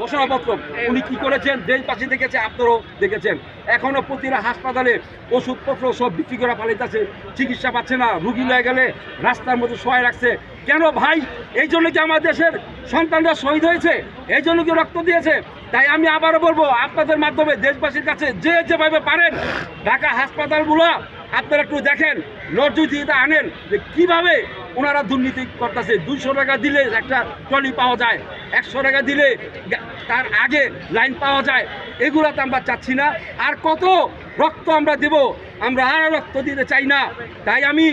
ঘোষণাপত্র। উনি কি করেছেন? দেশবাসী দেখেছে আপনারাও দেখেছেন। এখনও প্রতিটা হাসপাতালে ওষুধপত্র সব বিক্রি করা পালিতেছে চিকিৎসা পাচ্ছে না, রুগী লয়ে গেলে রাস্তার মধ্যে সহায় রাখছে। কেন ভাই? এই জন্য কি আমার দেশের সন্তানরা শহীদ হয়েছে? এই জন্য কি রক্ত দিয়েছে? তাই আমি আবারও বলব, আপনাদের মাধ্যমে দেশবাসীর কাছে যে যেভাবে পারেন, ঢাকা হাসপাতালগুলো আপনারা একটু দেখেন নজরুদিতে আনেন যে কীভাবে ওনারা দুর্নীতি করতেছে। দুইশো টাকা দিলে একটা ট্রলি পাওয়া যায়, একশো টাকা দিলে তার আগে লাইন পাওয়া যায়। এগুলো তো আমরা চাচ্ছি না। আর কত রক্ত আমরা দেব, আমরা আর রক্ত দিতে চাই না। তাই আমি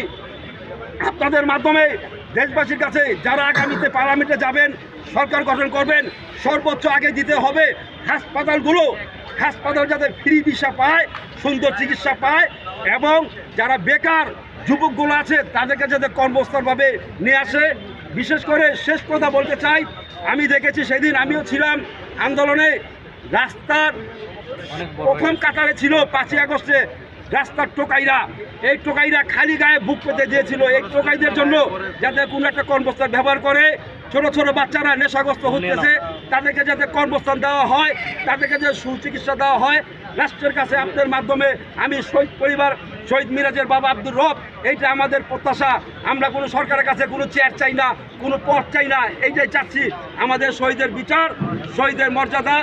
আপনাদের মাধ্যমে দেশবাসীর কাছে যারা আগামীতে পার্লামেন্টে যাবেন, সরকার গঠন করবেন, সর্বোচ্চ আগে দিতে হবে হাসপাতালগুলো। হাসপাতাল যাতে ফ্রি চিকিৎসা পায়, সুন্দর চিকিৎসা পায়, এবং যারা বেকার যুবকগুলো আছে তাদেরকে যাতে কর্মস্থলভাবে নিয়ে আসে। বিশেষ করে শেষ কথা বলতে চাই আমি দেখেছি সেদিন আমিও ছিলাম আন্দোলনে রাস্তার প্রথম কাতারে ছিল পাঁচই আগস্টে রাস্তার টোকাইরা। এই টোকাইরা খালি গায়ে বুক পেতে দিয়েছিল। এই টোকাইদের জন্য যাতে কোনো একটা কর্মস্থান ব্যবহার করে। ছোট ছোট বাচ্চারা নেশাগ্রস্ত হতেছে তাদেরকে যাতে কর্মস্থান দেওয়া হয় তাদেরকে যাতে সুচিকিৎসা দেওয়া হয় রাষ্ট্রের কাছে আপনাদের মাধ্যমে আমি শহীদ পরিবার শহীদ মিরাজের বাবা আব্দুর রব, এইটা আমাদের প্রত্যাশা। আমরা কোনো সরকারের কাছে কোনো চেয়ার চাই না, কোনো পথ চাই না, এইটাই চাচ্ছি। আমাদের শহীদের বিচার, শহীদের মর্যাদা